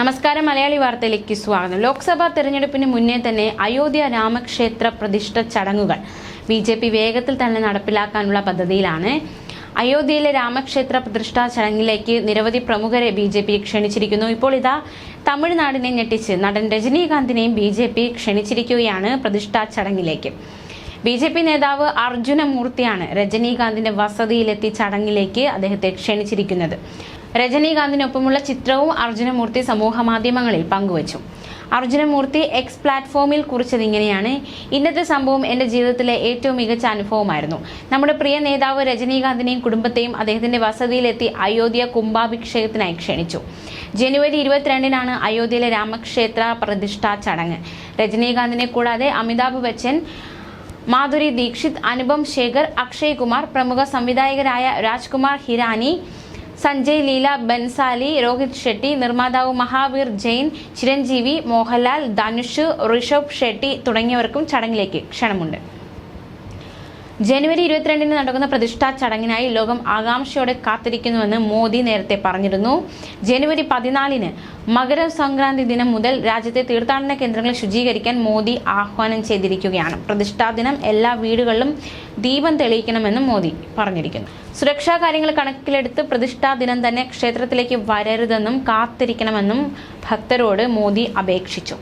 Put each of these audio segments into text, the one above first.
നമസ്കാരം മലയാളി വാർത്തയിലേക്ക് സ്വാഗതം. ലോക്സഭാ തെരഞ്ഞെടുപ്പിന് മുന്നേ തന്നെ അയോധ്യ രാമക്ഷേത്ര പ്രതിഷ്ഠ ചടങ്ങുകൾ ബി ജെ പി വേഗത്തിൽ തന്നെ നടപ്പിലാക്കാനുള്ള പദ്ധതിയിലാണ്. അയോധ്യയിലെ രാമക്ഷേത്ര പ്രതിഷ്ഠാ ചടങ്ങിലേക്ക് നിരവധി പ്രമുഖരെ ബി ജെ പി ക്ഷണിച്ചിരിക്കുന്നു. ഇപ്പോൾ ഇതാ തമിഴ്നാടിനെ ഞെട്ടിച്ച് നടൻ രജനീകാന്തിനെയും ബി ജെ പി ക്ഷണിച്ചിരിക്കുകയാണ് പ്രതിഷ്ഠാ ചടങ്ങിലേക്ക്. ബി ജെ പി നേതാവ് അർജുനമൂർത്തിയാണ് രജനീകാന്തിന്റെ വസതിയിലെത്തി ചടങ്ങിലേക്ക് അദ്ദേഹത്തെ ക്ഷണിച്ചിരിക്കുന്നത്. രജനീകാന്തിനൊപ്പമുള്ള ചിത്രവും അർജുനമൂർത്തി സമൂഹ മാധ്യമങ്ങളിൽ പങ്കുവച്ചു. അർജുനമൂർത്തി എക്സ് പ്ലാറ്റ്ഫോമിൽ കുറിച്ചത് ഇങ്ങനെയാണ് ഇന്നത്തെ സംഭവം എന്റെ ജീവിതത്തിലെ ഏറ്റവും മികച്ച അനുഭവമായിരുന്നു. നമ്മുടെ പ്രിയ നേതാവ് രജനീകാന്തിനെയും കുടുംബത്തെയും അദ്ദേഹത്തിന്റെ വസതിയിലെത്തി അയോധ്യ കുംഭാഭിഷേകത്തിനായി ക്ഷണിച്ചു. ജനുവരി ഇരുപത്തിരണ്ടിനാണ് അയോധ്യയിലെ രാമക്ഷേത്ര പ്രതിഷ്ഠാ ചടങ്ങ്. രജനീകാന്തിനെ കൂടാതെ അമിതാഭ് ബച്ചൻ മാധുരി ദീക്ഷിത് അനുപം ശേഖർ അക്ഷയ് കുമാർ പ്രമുഖ സംവിധായകരായ രാജ്കുമാർ ഹിരാനി സഞ്ജയ് ലീല ബൻസാലി രോഹിത് ഷെട്ടി നിർമ്മാതാവ് മഹാവീർ ജെയിൻ ചിരഞ്ജീവി മോഹൻലാൽ ധനുഷ് ഋഷഭ് ഷെട്ടി തുടങ്ങിയവർക്കും ചടങ്ങിലേക്ക് ക്ഷണമുണ്ട്. ജനുവരി ഇരുപത്തിരണ്ടിന് നടക്കുന്ന പ്രതിഷ്ഠാ ചടങ്ങിനായി ലോകം ആകാംക്ഷയോടെ കാത്തിരിക്കുന്നുവെന്ന് മോദി നേരത്തെ പറഞ്ഞിരുന്നു. ജനുവരി പതിനാലിന് മകരസംക്രാന്തി ദിനം മുതൽ രാജ്യത്തെ തീർത്ഥാടന കേന്ദ്രങ്ങൾ ശുചീകരിക്കാൻ മോദി ആഹ്വാനം ചെയ്തിരിക്കുകയാണ്. പ്രതിഷ്ഠാ ദിനം എല്ലാ വീടുകളിലും ദീപം തെളിയിക്കണമെന്നും മോദി പറഞ്ഞിരിക്കുന്നു. സുരക്ഷാ കാര്യങ്ങൾ കണക്കിലെടുത്ത് പ്രതിഷ്ഠാ ദിനം തന്നെ ക്ഷേത്രത്തിലേക്ക് വരരുതെന്നും കാത്തിരിക്കണമെന്നും ഭക്തരോട് മോദി അപേക്ഷിച്ചു.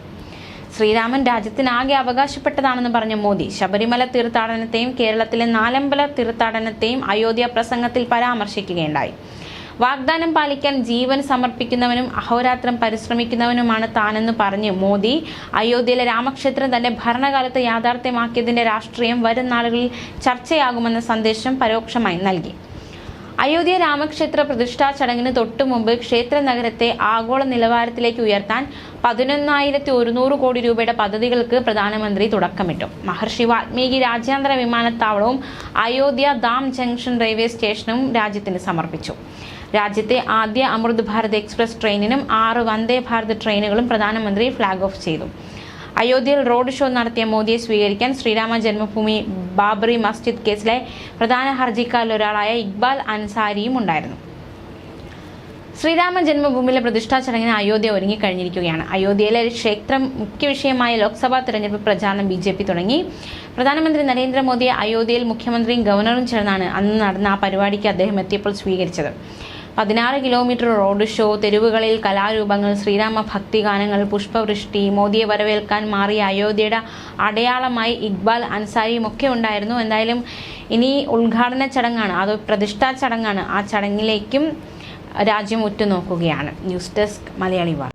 ശ്രീരാമൻ രാജ്യത്തിനാകെ അവകാശപ്പെട്ടതാണെന്ന് പറഞ്ഞ മോദി ശബരിമല തീർത്ഥാടനത്തെയും കേരളത്തിലെ നാലമ്പല തീർത്ഥാടനത്തെയും അയോധ്യ പ്രസംഗത്തിൽ പരാമർശിക്കുകയുണ്ടായി. വാഗ്ദാനം പാലിക്കാൻ ജീവൻ സമർപ്പിക്കുന്നവനും അഹോരാത്രം പരിശ്രമിക്കുന്നവനുമാണ് താനെന്ന് പറഞ്ഞ് മോദി അയോധ്യയിലെ രാമക്ഷേത്രം തന്റെ ഭരണകാലത്ത് യാഥാർത്ഥ്യമാക്കിയതിന്റെ രാഷ്ട്രീയം വരും നാളുകളിൽ ചർച്ചയാകുമെന്ന സന്ദേശം പരോക്ഷമായി നൽകി. അയോധ്യ രാമക്ഷേത്ര പ്രതിഷ്ഠാ ചടങ്ങിന് തൊട്ടു മുമ്പ് ക്ഷേത്ര നഗരത്തെ ആഗോള നിലവാരത്തിലേക്ക് ഉയർത്താൻ പതിനൊന്നായിരത്തി ഒരുന്നൂറ് കോടി രൂപയുടെ പദ്ധതികൾക്ക് പ്രധാനമന്ത്രി തുടക്കമിട്ടു. മഹർഷി വാൽമീകി രാജ്യാന്തര വിമാനത്താവളവും അയോധ്യ ദാം ജംഗ്ഷൻ റെയിൽവേ സ്റ്റേഷനും രാജ്യത്തിന് സമർപ്പിച്ചു. രാജ്യത്തെ ആദ്യ അമൃത് ഭാരത് എക്സ്പ്രസ് ട്രെയിനിനും ആറ് വന്ദേ ഭാരത് ട്രെയിനുകളും പ്രധാനമന്ത്രി ഫ്ളാഗ് ഓഫ് ചെയ്തു. അയോധ്യയിൽ റോഡ് ഷോ നടത്തിയ മോദിയെ സ്വീകരിക്കാൻ ശ്രീരാമ ജന്മഭൂമി ബാബറി മസ്ജിദ് കേസിലെ പ്രധാന ഹർജിക്കാരിലൊരാളായ ഇക്ബാൽ അൻസാരിയും ഉണ്ടായിരുന്നു. ശ്രീരാമ ജന്മഭൂമിയിലെ പ്രതിഷ്ഠാ ചടങ്ങിന് അയോധ്യ ഒരുങ്ങിക്കഴിഞ്ഞിരിക്കുകയാണ്. അയോധ്യയിലെ ക്ഷേത്രം മുഖ്യ വിഷയമായ ലോക്സഭാ തെരഞ്ഞെടുപ്പ് പ്രചാരണം ബി ജെ പി തുടങ്ങി. പ്രധാനമന്ത്രി നരേന്ദ്രമോദിയെ അയോധ്യയിൽ മുഖ്യമന്ത്രിയും ഗവർണറും ചേർന്നാണ് അന്ന് നടന്ന ആ പരിപാടിക്ക് അദ്ദേഹം എത്തിയപ്പോൾ സ്വീകരിച്ചത്. പതിനാറ് കിലോമീറ്റർ റോഡ് ഷോ തെരുവുകളിൽ കലാരൂപങ്ങൾ ശ്രീരാമ ഭക്തിഗാനങ്ങൾ പുഷ്പവൃഷ്ടി മോദിയെ വരവേൽക്കാൻ മാറിയ അയോധ്യയുടെ അടയാളമായി ഇക്ബാൽ അൻസാരിയും ഒക്കെ ഉണ്ടായിരുന്നു. എന്തായാലും ഇനി ഉദ്ഘാടന ചടങ്ങാണ്. അത് പ്രതിഷ്ഠാ ചടങ്ങാണ്. ആ ചടങ്ങിലേക്കും രാജ്യം ഉറ്റുനോക്കുകയാണ്. ന്യൂസ് ഡെസ്ക് മലയാളി വാർത്ത.